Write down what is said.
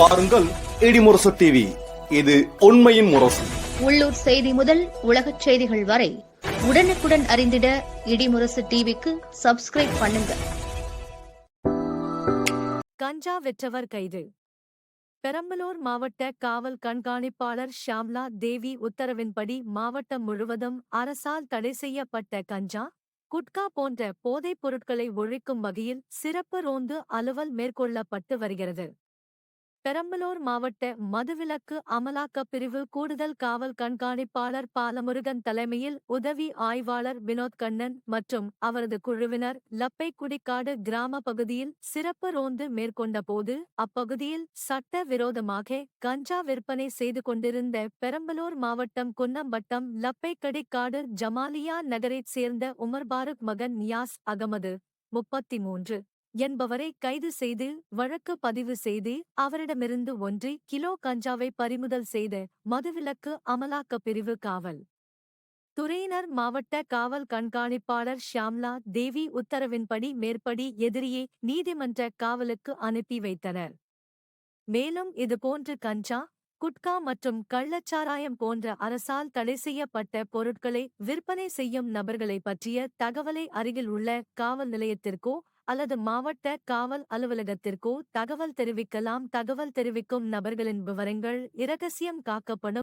பாருங்கள் இடிமுரசு டிவி இது உண்மையின் முரசு. உள்ளூர் செய்தி முதல் உலகச் செய்திகள் வரை உடனுக்குடன் அறிந்திட இடிமுரசு டிவிக்கு சப்ஸ்கிரைப் பண்ணுங்க. கஞ்சா விற்றவர் கைது. பெரம்பலூர் மாவட்ட காவல் கண்காணிப்பாளர் ஷாம்லா தேவி உத்தரவின்படி மாவட்டம் முழுவதும் அரசால் தடை செய்யப்பட்ட கஞ்சா குட்கா போன்ற போதைப் பொருட்களை ஒழிக்கும் வகையில் சிறப்பு ரோந்து அலுவல் மேற்கொள்ளப்பட்டு வருகிறது. பெரம்பலூர் மாவட்ட மதுவிலக்கு அமலாக்கப் பிரிவு கூடுதல் காவல் கண்காணிப்பாளர் பாலமுருகன் தலைமையில் உதவி ஆய்வாளர் வினோத் கண்ணன் மற்றும் அவரது குழுவினர் லப்பைக்குடிக்காடு கிராம பகுதியில் சிறப்பு ரோந்து மேற்கொண்டபோது அப்பகுதியில் சட்ட விரோதமாக கஞ்சா விற்பனை செய்து கொண்டிருந்த பெரம்பலூர் மாவட்டம் குன்னம்பட்டம் லப்பைக்கடிக்காடு ஜமாலியா நகரைச் சேர்ந்த உமர் பாருக் மகன் நியாஸ் அகமது முப்பத்தி மூன்று. என்பவரை கைது செய்து வழக்கு பதிவு செய்து அவரிடமிருந்து ஒன்று கிலோ கஞ்சாவை பறிமுதல் செய்த மதுவிலக்கு அமலாக்கப் பிரிவு காவல். துறையினர் மாவட்ட காவல் கண்காணிப்பாளர் ஷியாம்லா தேவி உத்தரவின்படி மேற்படி எதிரியை நீதிமன்ற காவலுக்கு அனுப்பி வைத்தனர். மேலும் இதுபோன்று கஞ்சா குட்கா மற்றும் கள்ளச்சாராயம் போன்ற அரசால் தடை செய்யப்பட்ட பொருட்களை விற்பனை செய்யும் நபர்களை பற்றிய தகவலை அருகில் உள்ள காவல் நிலையத்திற்கோ அல்லது மாவட்ட காவல் அலுவலகத்திற்கோ தகவல் தெரிவிக்கலாம். தகவல் தெரிவிக்கும் நபர்களின் விவரங்கள் இரகசியம் காக்கப்படும்.